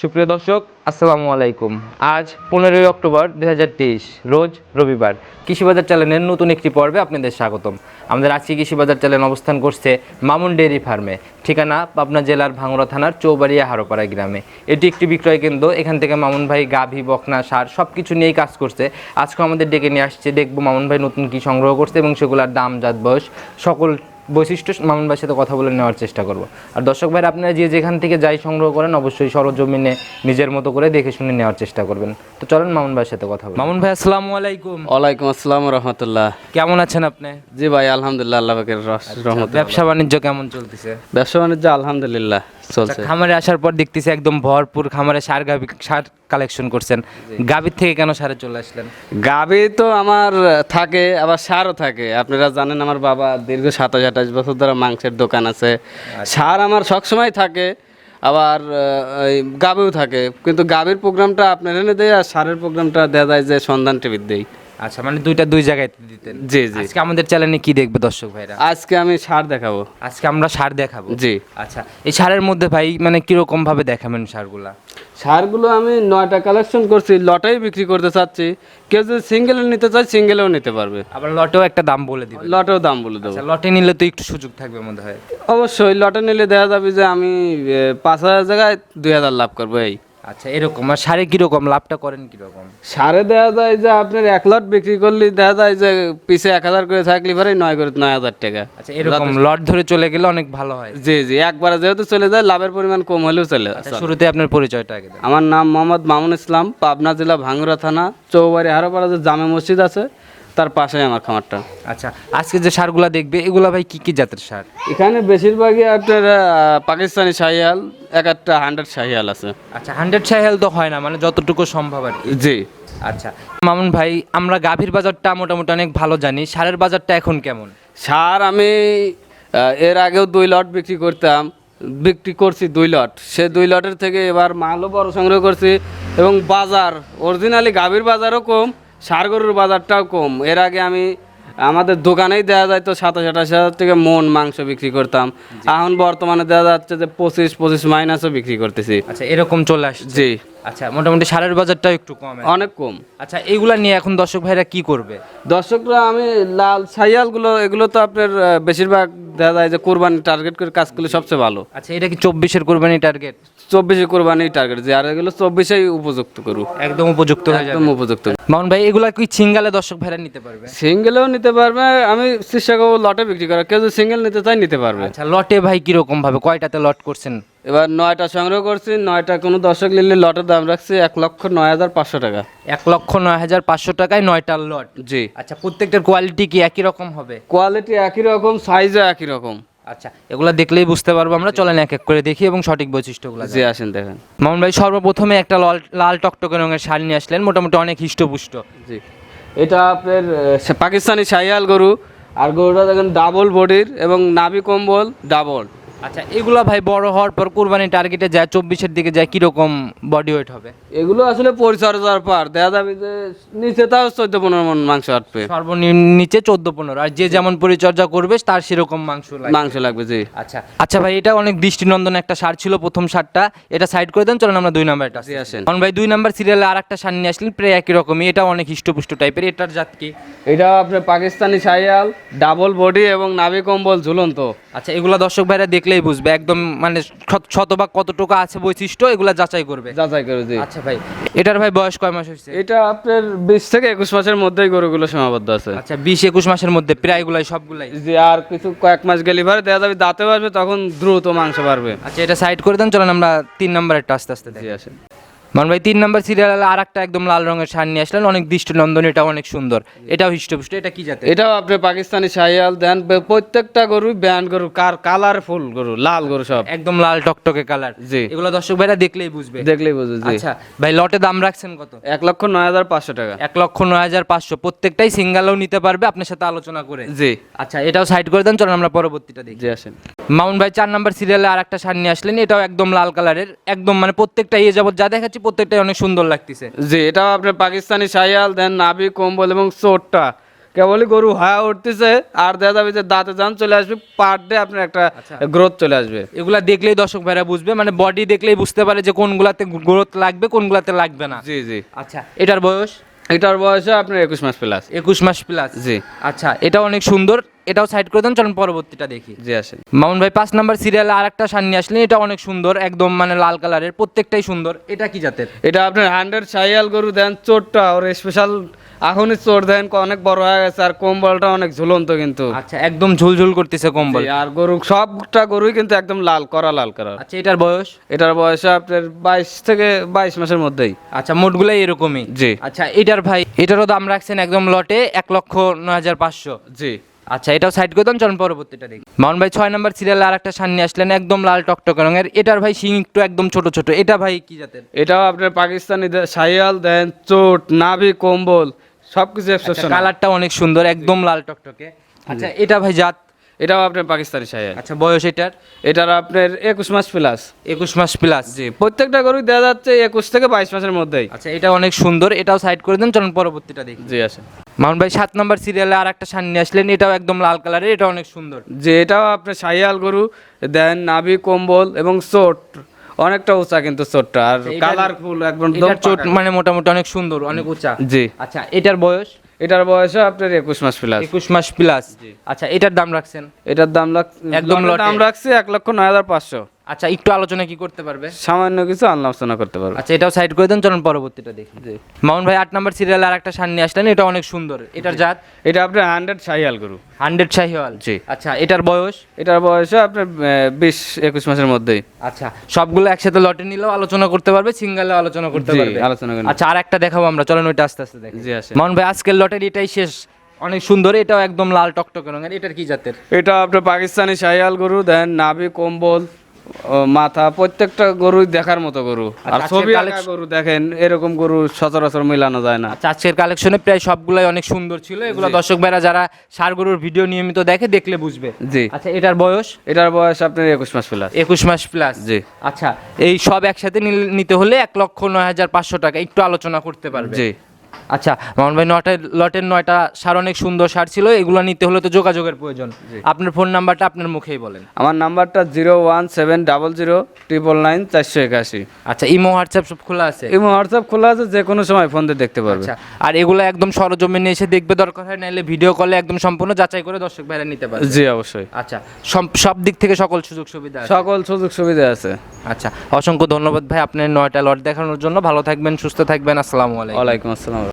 সুপ্রিয় দর্শক, আসসালামু আলাইকুম। আজ পনেরোই অক্টোবর দু হাজার তেইশ, রোজ রবিবার। কৃষিবাজার চ্যানেলের নতুন একটি পর্বে আপনাদের স্বাগতম। আমাদের আজকে কৃষিবাজার চ্যানেল অবস্থান করছে মামুন ডেয়ারি ফার্মে, ঠিকানা পাবনা জেলার ভাঙড়া থানার চৌবাড়িয়া হারোপাড়া গ্রামে। এটি একটি বিক্রয় কেন্দ্র, এখান থেকে মামুন ভাই গাভী, বকনা, সার সব কিছু নিয়েই কাজ করছে। আজকে আমাদের ডেকে নিয়ে আসছে, দেখব মামুন ভাই নতুন কি সংগ্রহ করছে এবং সেগুলোর দাম, জাত, বয়স, সকল বৈশিষ্ট্য মামুন ভাইয়ের সাথে কথা বলে নেওয়ার চেষ্টা করব। আর দর্শক ভাইরা আপনারা যে যেখান থেকে যাই সংগ্রহ করেন অবশ্যই সরজমিনে নিজের মতো করে দেখে শুনে নেওয়ার চেষ্টা করবেন। তো চলেন মামুন ভাইয়ের সাথে কথা বলি। মামুন ভাই আসসালামু আলাইকুম। ওয়ালাইকুম আসসালাম রহমতুল্লাহ। কেমন আছেন আপনি? জি ভাই আলহামদুলিল্লাহ আল্লাহ পাকের রস- ব্যবসা বাণিজ্য কেমন চলতেছে? ব্যবসা বাণিজ্য আলহামদুলিল্লাহ। চলছে। আচ্ছা, খামারে আসার পর দেখতেছি একদম ভরপুর খামারে সার গাভি সার কালেকশন করছেন। গাভীর থেকে কেন সারে চলে আসলেন? গাবি তো আমার থাকে আবার সারও থাকে। আপনারা জানেন আমার বাবা দীর্ঘ সাতাশ আঠাশ বছর ধরে মাংসের দোকান আছে। সার আমার সবসময় থাকে আবার গাবিও থাকে। কিন্তু গাবির প্রোগ্রামটা আপনার এনে দেয় আর সারের প্রোগ্রামটা দেওয়া যায় যে সন্ধান টিভির দেই আচ্ছা মানে দুইটা দুই জায়গায় দিতেন। জি জি। আজকে আমাদের চ্যানেলে কি দেখবে দর্শক ভাইরা? আজকে আমি সার দেখাবো। আজকে আমরা সার দেখাবো? জি। আচ্ছা এই সারের মধ্যে ভাই মানে কীরকম ভাবে দেখাবেন সারগুলা? সারগুলো আমি নয়টা কালেকশন করছি লটাই বিক্রি করতে চাচ্ছি। কেউ যদি সিঙ্গেল নিতে চায় সিঙ্গেলও নিতে পারবে। আবার লটেও একটা দাম বলে দিবেন। লটেও দাম বলে দেবো। আচ্ছা লটে নিলে তো একটু সুযোগ থাকবে মনে হয়। অবশ্যই লটে নিলে দেখা যাবে যে আমি পাঁচ হাজার জায়গায় দুই হাজার লাভ করব এই। আচ্ছা এরকম। আর সারে কীরকম? লাভটা করেন কীরকম? সারে দেখা যায় যে আপনার এক লট বিক্রি করলে দেখা যায় যে পিছে এক হাজার করে থাকলে পরে নয় করে নয় হাজার টাকা। আচ্ছা এরকম লট ধরে চলে গেলে অনেক ভালো হয়। জি জি একবারে যেহেতু চলে যায় লাভের পরিমাণ কম হলেও চলে যায়। আচ্ছা শুরুতে আপনার পরিচয়টা আগে দেন। আমার নাম মোহাম্মদ মামুন ইসলাম পাবনা জেলা ভাঙ্গুরা থানা চৌবাড়ি হারোপাড়া যে জামে মসজিদ আছে তার পাশেই আমার খামারটা। আচ্ছা আজকে যে সারগুলা দেখবে এগুলা ভাই কি কি জাতের সার? এখানে বেশিরভাগই আপনার পাকিস্তানি শাহিয়াল এক একটা হান্ড্রেড শাহিয়াল আছে। আচ্ছা হান্ড্রেড সাহেল তো হয় না মানে যতটুকু সম্ভব আর জি। আচ্ছা মামুন ভাই আমরা গাভীর বাজারটা মোটামুটি অনেক ভালো জানি সারের বাজারটা এখন কেমন? সার আমি এর আগেও দুই লট বিক্রি করতাম বিক্রি করছি দুই লট। সে দুই লটের থেকে এবার মালও বড় সংগ্রহ করছি এবং বাজার অরিজিনালি গাভীর বাজারও কম সার গরুর বাজারটাও কম। এর আগে আমি আমাদের দোকানেই দেওয়া যায় তো সাতাশ আঠাশ হাজার থেকে মন মাংস বিক্রি করতাম। এখন বর্তমানে দেওয়া যাচ্ছে যে পঁচিশ পঁচিশ মাইনাসও বিক্রি করতেছি। আচ্ছা এরকম চলে আসছে। জি। আচ্ছা মোটামুটি সারের বাজারটাও একটু কম। অনেক কম। আচ্ছা এইগুলা নিয়ে এখন দর্শক ভাইরা কি করবে? দর্শকরা আমি লাল সাইয়ালগুলো এগুলো তো আপনার বেশিরভাগ দেখা যায় যে কোরবানি টার্গেট করে কাজ করলে সবচেয়ে ভালো। আচ্ছা এটা কি চব্বিশের কোরবানি টার্গেট চব্বিশে কোরবানি টার্গেট যে আর এগুলো চব্বিশেই উপযুক্ত করু একদম উপযুক্ত একদম উপযুক্ত মামুন ভাই এগুলা কি সিঙ্গালে দর্শক ভাইরা নিতে পারবে? সিঙ্গেলও নিতে পারবে আমি চেষ্টা করব লটে বিক্রি করার। কেউ যদি সিঙ্গেল নিতে চাই নিতে পারবে। আচ্ছা লটে ভাই কীরকম ভাবে কয়টাতে লট করছেন? এবার নয়টা সংগ্রহ করছি নয়টা কোনো দর্শক নিলে লটের দাম রাখছি এক লক্ষ নয় হাজার পাঁচশো টাকা। এক লক্ষ নয় হাজার পাঁচশো টাকায় নয়টা লট? জি। আচ্ছা প্রত্যেকটার কোয়ালিটি কি একই রকম হবে? কোয়ালিটি একই রকম সাইজও একই রকম। আচ্ছা এগুলো দেখলেই বুঝতে পারব আমরা। চলেন এক এক করে দেখি এবং সঠিক বৈশিষ্ট্যগুলো জি আসেন দেখেন। মামুন ভাই সর্বপ্রথমে একটা লাল লাল টকটকে রঙের শাড়ি নিয়ে আসলেন। মোটামুটি অনেক হিষ্টপুষ্ট। জি। এটা আপনার পাকিস্তানি শাহিয়াল গরু। আর গরুটা দেখেন ডাবল বডির এবং নাভি কম্বল ডাবল আচ্ছা এগুলা ভাই বড় হওয়ার পর কোরবানি টার্গেটে যায় চব্বিশের দিকে যায় কীরকম বডি ওয়েট হবে? এগুলো আসলে পরিচর্যার পার দেখা যাবে যে নিচে তাও চোদ্দ পনেরো মন মাংস আটবে। সর্বনিম্ন নিচে চোদ্দ পনেরো আর যে যেমন পরিচর্যা করবে তার সেরকম মাংস মাংস লাগবে জি। আচ্ছা আচ্ছা ভাই এটা অনেক দৃষ্টিনন্দন একটা সার ছিল প্রথম সারটা। এটা সাইড করে দেন চলেন আমরা দুই নাম্বারটা জি আসেন। কারণ ভাই দুই নাম্বার সিরিয়ালে আর একটা সার নিয়ে আসলেন প্রায় একই রকমই এটা অনেক হিষ্টপুষ্ট টাইপের এটার জাত কি? এটা আপনার পাকিস্তানি সাইয়াল ডাবল বডি এবং নাভি কম্বল ঝুলন্ত। আচ্ছা এগুলা দর্শক ভাইরা দেখলেই বুঝবে একদম মানে শত- শতভাগ কতটুকু আছে বৈশিষ্ট্য এগুলো যাচাই করবে। যাচাই করে জি আচ্ছা ভাই এটার ভাই বয়স কয় মাস হয়েছে? এটা আপনার বিশ থেকে একুশ মাসের মধ্যেই গরুগুলো সীমাবদ্ধ আছে। আচ্ছা বিশ একুশ মাসের মধ্যে প্রায় এগুলাই সবগুলাই? যে আর কিছু কয়েক মাস গেলে পরে দেখা যাবে দাঁতে বাড়বে তখন দ্রুত মাংস বাড়বে। আচ্ছা এটা সাইড করে দেন চলেন আমরা তিন নাম্বারেরটা আস্তে আস্তে দেখি। জি আসেন। মান ভাই তিন নাম্বার সিরিয়ালে আর একটা একদম লাল রঙের সার নিয়ে আসলেন। অনেক দৃষ্টিনন্দন এটা অনেক সুন্দর। এটাও হিষ্টপুষ্ট এটা কি জাতের? এটাও আপনি পাকিস্তানি শাহিয়াল দেন। প্রত্যেকটা গরু ব্যান্ড গরু কার কালার ফুল গরু লাল গরু সব। একদম লাল টকটকে কালার জি। এগুলো দর্শক ভাইরা দেখলেই বুঝবে। দেখলেই বুঝবে জি। আচ্ছা ভাই লটে দাম রাখছেন কত? এক লক্ষ নয় হাজার পাঁচশো টাকা। এক লক্ষ নয় হাজার পাঁচশো। প্রত্যেকটাই সিঙ্গালও নিতে পারবে আপনার সাথে আলোচনা করে। জি। আচ্ছা এটাও সাইড করে দেন চলেন আমরা পরবর্তীটা দেখি। জি আসেন। মাউন্ট ভাই চার নাম্বার সিরিয়ালে আর একটা সার নিয়ে আসলেন এটাও একদম লাল কালারের একদম মানে প্রত্যেকটা ইয়ে যাবত যা দেখাচ্ছি প্রত্যেকটাই অনেক সুন্দর লাগতেছে। জি এটাও আপনার পাকিস্তানি শাহিয়াল দেন নাভি কম্বল এবং চোরটা। কেবলই গরু হায়া উঠতেছে আর দেখা যাবে যে দাঁতে যান চলে আসবে পার ডে আপনার একটা আচ্ছা। গ্রোথ চলে আসবে। এগুলা দেখলেই দর্শক ভাইরা বুঝবে মানে বডি দেখলেই বুঝতে পারে যে কোনগুলাতে গ্রোথ লাগবে কোনগুলাতে লাগবে না। জি জি। আচ্ছা এটার বয়স? এটার বয়সে আপনার একুশ মাস প্লাস একুশ মাস প্লাস জি। আচ্ছা এটা অনেক সুন্দর। এটাও সাইড করে দেন চলুন পরবর্তীটা দেখি। জি আসেন। মামুন ভাই পাঁচ নাম্বার সিরিয়ালে আর একটা সার নিয়ে আসলেন এটা অনেক সুন্দর একদম মানে লাল কালারের প্রত্যেকটাই সুন্দর। এটা কি জাতের? এটা আপনার হান্ড্রেড সাইয়াল গরু দেন চোরটা ওর স্পেশাল এখনই চোর দেন অনেক বড় হয়ে গেছে আর কম্বলটা অনেক ঝুলন্ত কিন্তু। আচ্ছা একদম ঝুলঝুল করতেছে কম্বল। আর গরু সবটা গরুই কিন্তু একদম লাল করা লাল করা আচ্ছা এটার বয়স? এটার বয়স আপনার বাইশ থেকে বাইশ মাসের মধ্যেই। আচ্ছা মোটগুলাই এরকমই? জি। আচ্ছা এটার ভাই এটারও দাম রাখছেন একদম লটে এক লক্ষ নয় হাজার পাঁচশো। জি। আচ্ছা এটাও সাইড করে দেন চলুন পরবর্তীটা দেখি। মামুন ভাই ছয় নম্বর সিরিয়াল আর একটা সামনে আসলেন একদম লাল টকটক রঙের। এটার ভাই শিং একটু একদম ছোট ছোট। এটা ভাই কি জাতের? এটাও আপনার পাকিস্তানি সাইয়াল দেন চোট নাভি কম্বল সবকিছু কিছু কালারটা অনেক সুন্দর একদম লাল টকটকে। আচ্ছা এটা ভাই জাত এটাও আপনার পাকিস্তানি সাইয়াল আচ্ছা বয়স এটার? এটার আপনার একুশ মাস প্লাস একুশ মাস প্লাস জি প্রত্যেকটা গরু দেওয়া যাচ্ছে একুশ থেকে বাইশ মাসের মধ্যেই। আচ্ছা এটা অনেক সুন্দর এটাও সাইড করে দেন চলুন পরবর্তীটা দেখি। জি আছে মামুন ভাই সাত নম্বর সিরিয়ালে আর একটা সামনে আসলেন এটাও একদম লাল কালারের এটা অনেক সুন্দর। যে এটাও আপনার সাইয়াল গরু দেন নাভি কম্বল এবং চোট। অনেকটা উঁচা কিন্তু চোটটা আর কালারফুল একদম চোট মানে মোটামুটি অনেক সুন্দর অনেক উঁচা। জি। আচ্ছা এটার বয়স? এটার বয়স আপনার একুশ মাস প্লাস একুশ মাস প্লাস আচ্ছা এটার দাম রাখছেন? এটার দাম রাখ একদম দাম রাখছি এক লক্ষ নয় হাজার পাঁচশো। আচ্ছা একটু আলোচনা কি করতে পারবে? সামান্য কিছু আলোচনা করতে পারবে। আচ্ছা এটাও সাইড করে দেন চলুন পরবর্তীটা দেখি। মামুন ভাই আট নম্বর সিরিয়ালে আর একটা সামনে আসলেন এটা অনেক সুন্দর। এটার জাত? এটা আপনার হান্ড্রেড সাইয়াল গরু। হান্ড্রেড শাহিওয়াল? জি। আচ্ছা এটার বয়স? এটার বয়সও আপনার বিশ একুশ মাসের মধ্যেই। আচ্ছা সবগুলো একসাথে লটে নিলেও আলোচনা করতে পারবে সিঙ্গেলে আলোচনা করতে পারবে। আলোচনা করে আচ্ছা আর একটা দেখাবো আমরা চলেন ওইটা আস্তে আস্তে দেখি। জি আসে মামুন ভাই আজকের লটের এটাই শেষ। অনেক সুন্দর এটাও একদম লাল টকটকে রঙের। এটার কি জাতের? এটা আপনার পাকিস্তানি সাইয়াল গরু দেন নাভি কম্বল। মাথা প্রত্যেকটা গরুই দেখার মতো গরু। আর আচ্ছা, ছবি আঁকা গরু দেখেন এরকম গরু সচরাচর মেলানো যায় না। আচ্ছা আজকের কালেকশনে প্রায় সবগুলাই অনেক সুন্দর ছিল। এগুলো দর্শক ভাইরা যারা সার গরুর ভিডিও নিয়মিত দেখে দেখলে বুঝবে। জি। আচ্ছা এটার বয়স? এটার বয়স আপনার একুশ মাস প্লাস একুশ মাস প্লাস জি। আচ্ছা এই সব একসাথে নিতে হলে এক লক্ষ নয় হাজার পাঁচশো টাকা একটু আলোচনা করতে পারবে। জি। আচ্ছা মামুন ভাই নয়টা লটের নয়টা সার অনেক সুন্দর সার ছিল এগুলো নিতে হলে তো যোগাযোগের প্রয়োজন। আপনার ফোন নাম্বারটা আপনার মুখেই বলেন। আমার নাম্বারটা zero one seven double zero triple nine চারশো একাশি। আচ্ছা ইমো হোয়াটসঅ্যাপ সব খোলা আছে? এই হোয়াটসঅ্যাপ খোলা আছে যে কোনো সময় ফোন দিয়ে দেখতে পারবে। আচ্ছা আর এগুলো একদম সরজমিনে এসে দেখবে দরকার হয় নাহলে ভিডিও কলে একদম সম্পূর্ণ যাচাই করে দর্শক ভাইরা নিতে পারবে। জি অবশ্যই। আচ্ছা সব- সব দিক থেকে সকল সুযোগ সুবিধা সকল সুযোগ সুবিধা আছে। আচ্ছা অসংখ্য ধন্যবাদ ভাই আপনার নয়টা লট দেখানোর জন্য। ভালো থাকবেন সুস্থ থাকবেন। আসসালামু আলাইকুম। ওয়ালাইকুম আসসালাম।